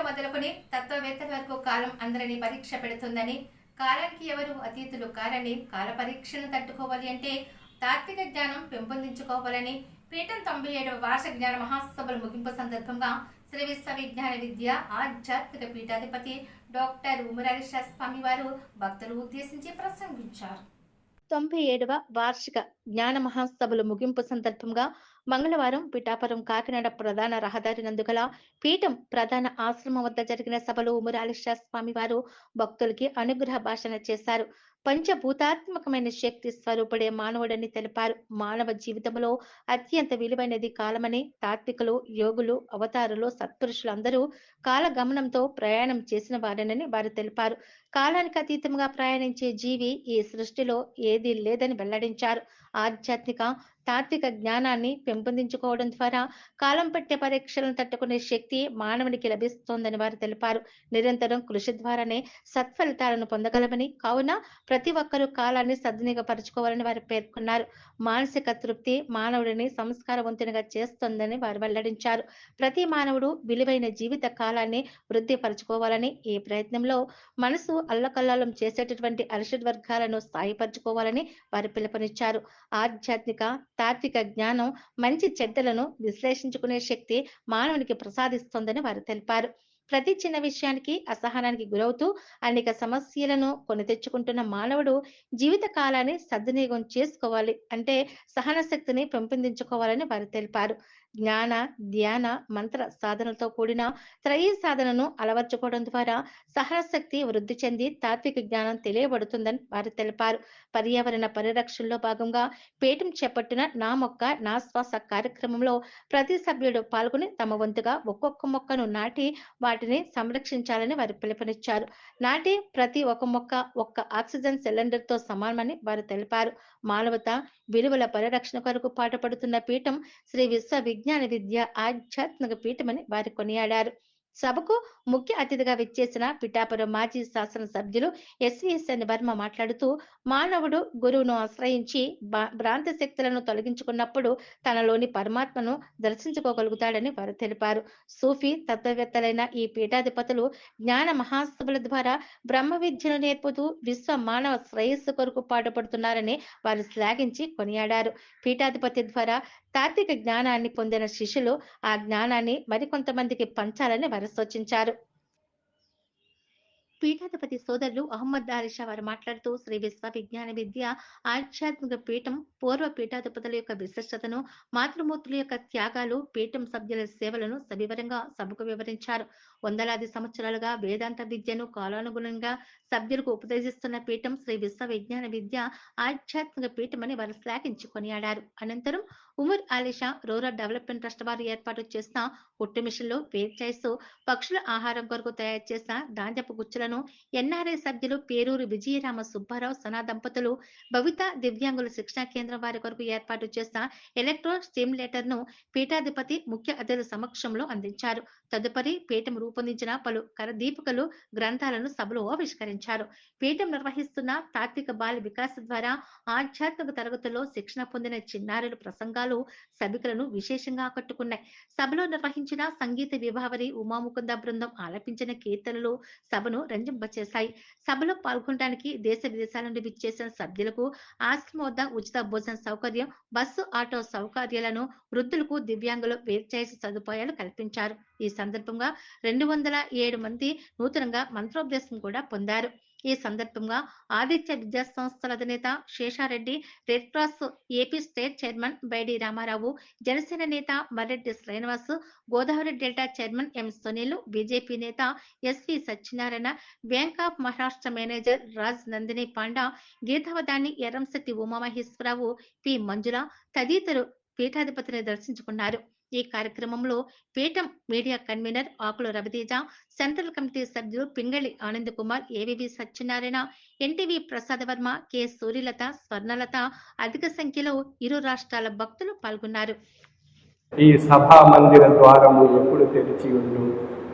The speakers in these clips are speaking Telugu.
మేధావులు మొదలుకొని తత్వవేత్తల వరకు కాలం అందరినీ పరీక్ష పెడుతుందని కాలానికి ఎవరు అతీతులు కారని కాల పరీక్షను తట్టుకోవాలి అంటే తాత్విక జ్ఞానం పెంపొందించుకోవాలని పీఠం తొంభై ఏడవ వార్షిక జ్ఞాన మహాసభల ముగింపు సందర్భంగా శ్రీ విశ్వవిజ్ఞాన విద్య ఆధ్యాత్మిక పీఠాధిపతి డాక్టర్ ఉమరారి స్వామి వారు భక్తులు ఉద్దేశించి ప్రసంగించారు. తొంభై ఏడవ వార్షిక జ్ఞాన మహాసభలు ముగింపు సందర్భంగా మంగళవారం పిఠాపురం కాకినాడ ప్రధాన రహదారి నందుగల పీఠం ప్రధాన ఆశ్రమం వద్ద జరిగిన సభలో ఉమరాలిషా స్వామి వారు భక్తులకి అనుగ్రహ భాషణ చేశారు. పంచభూతాత్మకమైన శక్తి స్వరూపుడే మానవుడని తెలిపారు. మానవ జీవితంలో అత్యంత విలువైనది కాలమని తాత్వికులు యోగులు అవతారులు సత్పురుషులు అందరూ కాలగమనంతో ప్రయాణం చేసిన వారేనని వారు తెలిపారు. కాలానికి అతీతంగా ప్రయాణించే జీవి ఈ సృష్టిలో ఏదీ లేదని వెల్లడించారు. ఆధ్యాత్మిక తాత్విక జ్ఞానాన్ని పెంపొందించుకోవడం ద్వారా కాలం పట్టే పరీక్షలను తట్టుకునే శక్తి మానవునికి లభిస్తోందని వారు తెలిపారు. నిరంతరం కృషి ద్వారానే సత్ఫలితాలను పొందగలమని కావున ప్రతి ఒక్కరూ కాలాన్ని సద్వినియోగపరచుకోవాలని వారు పేర్కొన్నారు. మానసిక తృప్తి మానవుడిని సంస్కారవంతునిగా చేస్తోందని వారు వెల్లడించారు. ప్రతి మానవుడు విలువైన జీవిత కాలాన్ని వృద్ధిపరచుకోవాలని ఈ ప్రయత్నంలో మనసు అల్లకల్లాలం చేసేటటువంటి అరిషడ్ వర్గాలను స్థాయిపరచుకోవాలని వారు పిలుపునిచ్చారు. ఆధ్యాత్మిక తాత్విక జ్ఞానం మంచి చెడ్డలను విశ్లేషించుకునే శక్తి మానవునికి ప్రసాదిస్తోందని వారు తెలిపారు. ప్రతి చిన్న విషయానికి అసహనానికి గురవుతూ అనేక సమస్యలను కొని తెచ్చుకుంటున్న మానవుడు జీవిత కాలాన్ని సద్వినియోగం చేసుకోవాలి అంటే సహన శక్తిని పెంపొందించుకోవాలని వారు తెలిపారు. జ్ఞాన ధ్యాన మంత్ర సాధనలతో కూడిన త్రయీ సాధనను అలవర్చుకోవడం ద్వారా సహనశక్తి వృద్ధి చెంది తాత్విక జ్ఞానం తెలియబడుతుందని వారు తెలిపారు. పర్యావరణ పరిరక్షణలో భాగంగా పేటం చేపట్టిన నా మొక్క నా శ్వాస కార్యక్రమంలో ప్రతి సభ్యుడు పాల్గొని తమ వంతుగా ఒక్కొక్క మొక్కను నాటి వాటిని సంరక్షించాలని వారు పిలుపునిచ్చారు. నాటి ప్రతి ఒక్క మొక్క ఒక్క ఆక్సిజన్ సిలిండర్తో సమానమని వారు తెలిపారు. మానవత విలువల పరిరక్షణ కొరకు పాటుపడుతున్న పీఠం శ్రీ విశ్వ విజ్ఞాన విద్య ఆధ్యాత్మిక పీఠమని వారు కొనియాడారు. సభకు ముఖ్య అతిథిగా విచ్చేసిన పిఠాపురం మాజీ శాసన సభ్యులు ఎస్విఎస్ఎన్ వర్మ మాట్లాడుతూ మానవుడు గురువును ఆశ్రయించి బా- భ్రాంతి శక్తులను తొలగించుకున్నప్పుడు తనలోని పరమాత్మను దర్శించుకోగలుగుతాడని వారు తెలిపారు. సూఫీ తత్వవేత్తలైన ఈ పీఠాధిపతులు జ్ఞాన మహాసభల ద్వారా బ్రహ్మ విద్యను నేర్పుతూ విశ్వ మానవ శ్రేయస్సు కొరకు పాటుపడుతున్నారని వారు శ్లాఘించి కొనియాడారు. పీఠాధిపతి ద్వారా తాత్విక జ్ఞానాన్ని పొందిన శిష్యులు ఆ జ్ఞానాన్ని మరికొంతమందికి పంచాలని వారు సూచించారు. పీఠాధిపతి సోదరులు అహ్మద్ ఆరిషా వారు మాట్లాడుతూ శ్రీ విశ్వ విజ్ఞాన విద్య ఆధ్యాత్మిక పీఠం పూర్వ పీఠాధిపతుల యొక్క విశిష్టతను మాతృమూర్తుల యొక్క త్యాగాలు పీఠం సభ్యుల సేవలను సవివరంగా సభకు వివరించారు. వందలాది సంవత్సరాలుగా వేదాంత విద్యను కాలానుగుణంగా సభ్యులకు ఉపదేశిస్తున్న పీఠం శ్రీ విశ్వ విజ్ఞాన విద్య ఆధ్యాత్మిక పీఠమని వారు శ్లాఘించి కొనియాడారు. అనంతరం Umar Alisha rural development trust వారు ఏర్పాటు చేసిన కుట్టు మిషన్లు వేరు చేస్తూ పక్షుల ఆహారం కొరకు తయారు చేసిన ధాన్యపు గుచ్చులను ఎన్ఆర్ఐ సభ్యులు పేరూరు విజయరామ సుబ్బారావు సనా దంపతులు భవిత దివ్యాంగుల శిక్షణ కేంద్రం వారి కొరకు ఏర్పాటు చేసిన ఎలక్ట్రో స్టిమ్యులేటర్ను పీఠాధిపతి ముఖ్య అతిథుల సమక్షంలో అందించారు. తదుపరి పీఠం రూపొందించిన పలు కరదీపికలు గ్రంథాలను సభలో ఆవిష్కరించారు. పీఠం నిర్వహిస్తున్న తాత్విక బాల వికాస ద్వారా ఆధ్యాత్మిక తరగతుల్లో శిక్షణ పొందిన చిన్నారుల ప్రసంగాలు సభికులను విశేషంగా ఆకట్టుకున్నాయి. సభలో నిర్వహించిన సంగీత విభావరి ఉమాముకుంద బృందం ఆలపించిన కీర్తనలు సభను రంజింపచేశాయి సభలో పాల్గొనడానికి దేశ విదేశాల నుండి విచ్చేసిన సభ్యులకు ఆశ్రమం వద్ద ఉచిత భోజన సౌకర్యం బస్సు ఆటో సౌకర్యాలను వృద్ధులకు దివ్యాంగులు వేర్చేసి సదుపాయాలు కల్పించారు. ఈ సందర్భంగా రెండు వందల ఏడు మంది నూతనంగా మంత్రోపదేశం కూడా పొందారు. ఈ సందర్భంగా ఆదిత్య విద్యా సంస్థల అధినేత Seshareddy red cross AP state chairman Baidi Ramarao Janasena నేత Marreddy Srinivas Godavari delta chairman M Sunil BJP నేత SV Satyanarayana bank of Maharashtra manager Raj Nandini Panda గీతావదాని Erramsetti Umamaheswararao P Manjula తదితరులు పీఠాధిపతిని దర్శించుకున్నారు. ఈ కార్యక్రమంలో పీఠం media convener Akula Raviteja central committee సభ్యులు Pingali Anand Kumar AVV Satyanarayana NTV Prasad Varma K Suryalatha Swarnalatha అధిక సంఖ్యలో ఇరు రాష్ట్రాల భక్తులు పాల్గొన్నారు. ఈ సభా మందిర ద్వారము ఎప్పుడు తెరిచి ఉండు?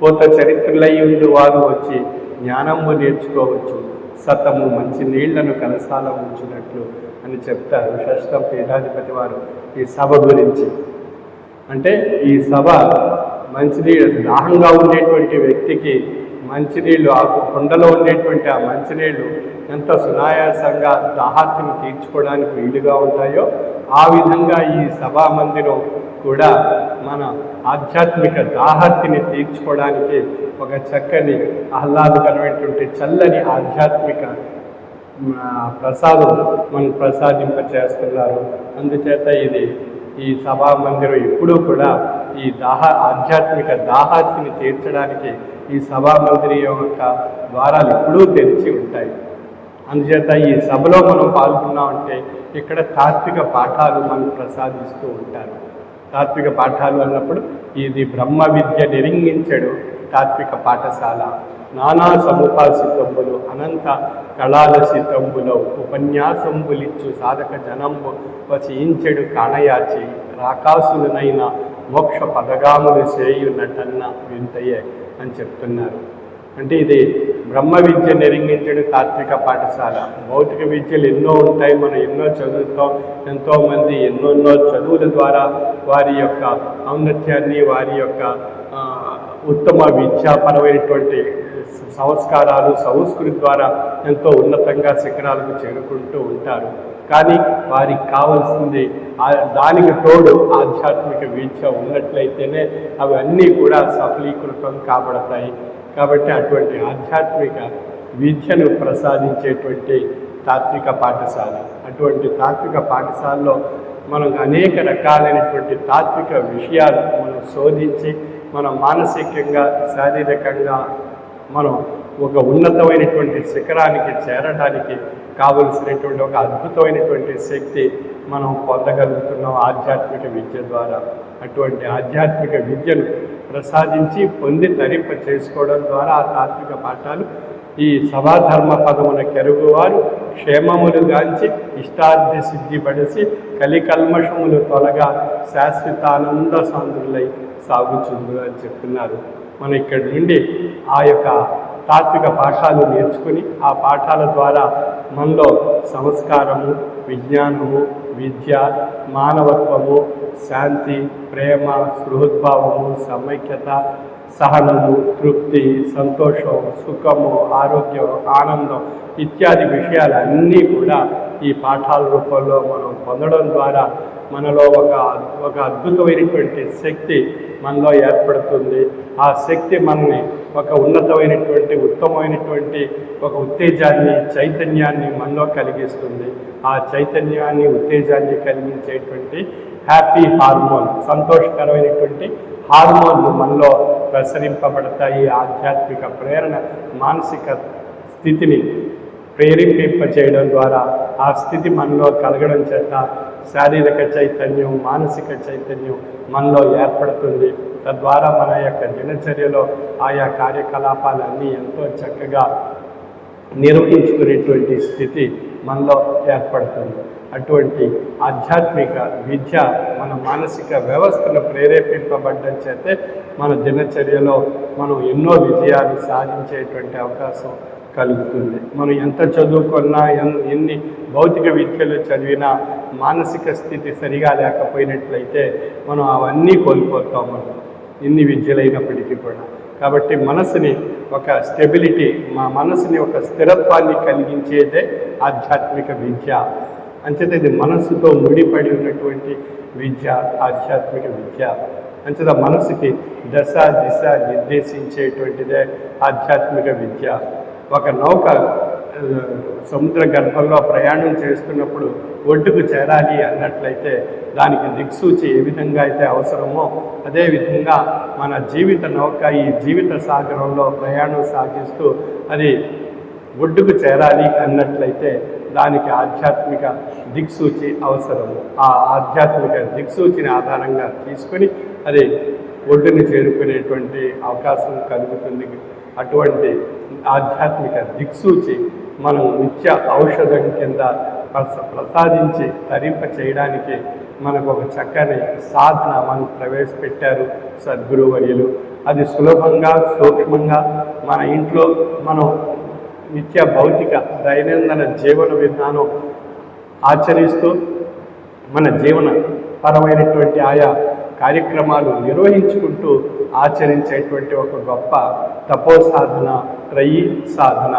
పోత చరిత్రులయ్యుండు వారు వచ్చి జ్ఞానము నేర్చుకోవచ్చు. సతము మంచి నీళ్ళను కలసాల ఉంచినట్లు అని చెప్తారు షష్టం పీఠాధిపతి వారు ఈ సభ గురించి. అంటే ఈ సభ మంచినీళ్ళు దాహంగా ఉండేటువంటి వ్యక్తికి మంచినీళ్ళు ఆ కొండలో ఉండేటువంటి ఆ మంచినీళ్ళు ఎంత సునాయాసంగా దాహార్తిని తీర్చుకోవడానికి వీలుగా ఉంటాయో ఆ విధంగా ఈ సభా మందిరం కూడా మన ఆధ్యాత్మిక దాహార్తిని తీర్చుకోవడానికి ఒక చక్కని ఆహ్లాదకరమైనటువంటి చల్లని ఆధ్యాత్మిక ప్రసాదం మనం ప్రసాదింప చేస్తున్నారు. అందుచేత ఇది ఈ సభా మందిరం ఎప్పుడూ కూడా ఈ దాహ ఆధ్యాత్మిక దాహార్తిని తీర్చడానికి ఈ సభా మందిరం యొక్క ద్వారాలు ఎప్పుడూ తెరిచి ఉంటాయి. అందుచేత ఈ సభలో మనం పాల్గొన్నామంటే ఇక్కడ తాత్విక పాఠాలు మనం ప్రసాదిస్తూ ఉంటారు. తాత్విక పాఠాలు అన్నప్పుడు ఇది బ్రహ్మ విద్య నిరింగించడు. తాత్విక పాఠశాల నానా సముపాసితంబులు అనంత కళాలసితంబులో ఉపన్యాసంబులిచ్చు సాధక జనంబు వసించెడు కాణయాచి రాకాసులనైన మోక్ష పదగాములు చేయునటన్న వింతయే అని చెప్తున్నారు. అంటే ఇది బ్రహ్మ విద్య నిరింగించడం తాత్విక పాఠశాల. భౌతిక విద్యలు ఎన్నో ఉంటాయి మనం ఎన్నో చదువుతాం ఎంతోమంది ఎన్నెన్నో చదువుల ద్వారా వారి యొక్క ఔన్నత్యాన్ని వారి యొక్క ఉత్తమ విద్యాపరమైనటువంటి సంస్కారాలు సంస్కృతి ద్వారా ఎంతో ఉన్నతంగా శిఖరాలకు చేరుకుంటూ ఉంటారు. కానీ వారికి కావాల్సింది దానికి తోడు ఆధ్యాత్మిక విద్య ఉన్నట్లయితేనే అవి అన్నీ కూడా సఫలీకృతం కాబడతాయి. కాబట్టి అటువంటి ఆధ్యాత్మిక విద్యను ప్రసాదించేటువంటి తాత్విక పాఠశాల. అటువంటి తాత్విక పాఠశాలలో మనం అనేక రకాలైనటువంటి తాత్విక విషయాలు మనం శోధించి మనం మానసికంగా శారీరకంగా మనం ఒక ఉన్నతమైనటువంటి శిఖరానికి చేరడానికి కావలసినటువంటి ఒక అద్భుతమైనటువంటి శక్తి మనం పొందగలుగుతున్నాం ఆధ్యాత్మిక విద్య ద్వారా. అటువంటి ఆధ్యాత్మిక విద్యను ప్రసాదించి పొంది తరింప చేసుకోవడం ద్వారా ఆ తాత్విక పాఠాలు ఈ సభాధర్మ పదమున కెరుగువారు క్షేమములు గాంచి ఇష్టార్థి సిద్ధి పడిసి కలికల్మషములు తొలగా శాశ్వతానంద సాంద్రులై సాగుచుందు అని చెప్తున్నారు. మనం ఇక్కడి నుండి ఆ యొక్క తాత్విక పాఠాలు నేర్చుకుని ఆ పాఠాల ద్వారా మనలో సంస్కారము విజ్ఞానము విద్య మానవత్వము శాంతి ప్రేమ సృహద్భావము సమైక్యత సహనము తృప్తి సంతోషం సుఖము ఆరోగ్యం ఆనందం ఇత్యాది విషయాలన్నీ కూడా ఈ పాఠాల రూపంలో మనం పొందడం ద్వారా మనలో ఒక ఒక అద్భుతమైనటువంటి శక్తి మనలో ఏర్పడుతుంది. ఆ శక్తి మనని ఒక ఉన్నతమైనటువంటి ఉత్తమమైనటువంటి ఒక ఉత్తేజాన్ని చైతన్యాన్ని మనలో కలిగిస్తుంది. ఆ చైతన్యాన్ని ఉత్తేజాన్ని కలిగించేటువంటి హ్యాపీ హార్మోన్ సంతోషకరమైనటువంటి హార్మోన్లు మనలో ప్రసరింపబడతాయి. ఆధ్యాత్మిక ప్రేరణ మానసిక స్థితిని ప్రేరేపింప చేయడం ద్వారా ఆ స్థితి మనలో కలగడం చేత శారీరక చైతన్యం మానసిక చైతన్యం మనలో ఏర్పడుతుంది. తద్వారా మన యొక్క దినచర్యలో ఆయా కార్యకలాపాలన్నీ ఎంతో చక్కగా నిర్వహించుకునేటువంటి స్థితి మనలో ఏర్పడుతుంది. అటువంటి ఆధ్యాత్మిక విద్య మన మానసిక వ్యవస్థను ప్రేరేపింపబడ్డం చేతే మన దినచర్యలో మనం ఎన్నో విజయాలు సాధించేటువంటి అవకాశం కలుగుతుంది. మనం ఎంత చదువుకున్నా ఎన్ని భౌతిక విద్యలు చదివినా మానసిక స్థితి సరిగా లేకపోయినట్లయితే మనం అవన్నీ కోల్పోతాం మనం ఎన్ని విద్యలైనప్పటికీ కూడా. కాబట్టి మనసుని ఒక స్టెబిలిటీ మా మనసుని ఒక స్థిరత్వాన్ని కలిగించేదే ఆధ్యాత్మిక విద్య. అంచేత ఇది మనస్సుతో ముడిపడి ఉన్నటువంటి విద్య ఆధ్యాత్మిక విద్య. అంచేత మనసుకి దశ దిశ నిర్దేశించేటువంటిదే ఆధ్యాత్మిక విద్య. ఒక నౌక సముద్ర గర్భంలో ప్రయాణం చేస్తున్నప్పుడు ఒడ్డుకు చేరాలి అన్నట్లయితే దానికి దిక్సూచి ఏ విధంగా అయితే అవసరమో అదేవిధంగా మన జీవిత నౌక ఈ జీవిత సాగరంలో ప్రయాణం సాగిస్తూ అది ఒడ్డుకు చేరాలి అన్నట్లయితే దానికి ఆధ్యాత్మిక దిక్సూచి అవసరము. ఆ ఆధ్యాత్మిక దిక్సూచిని ఆధారంగా తీసుకొని అది ఒడ్డుని చేరుకునేటువంటి అవకాశం కలుగుతుంది. అటువంటి ఆధ్యాత్మిక దిక్సూచి మనం నిత్య ఔషధం కింద ప్రస ప్రసాదించి తరింప చేయడానికి మనకు ఒక చక్కని సాధన మనం ప్రవేశపెట్టారు సద్గురువర్యులు. అది సులభంగా సూక్ష్మంగా మన ఇంట్లో మనం నిత్య భౌతిక దైనందిన జీవన విధానం ఆచరిస్తూ మన జీవన పరమైనటువంటి ఆయా కార్యక్రమాలు నిర్వహించుకుంటూ ఆచరించేటువంటి ఒక గొప్ప తపో సాధన త్రయీ సాధన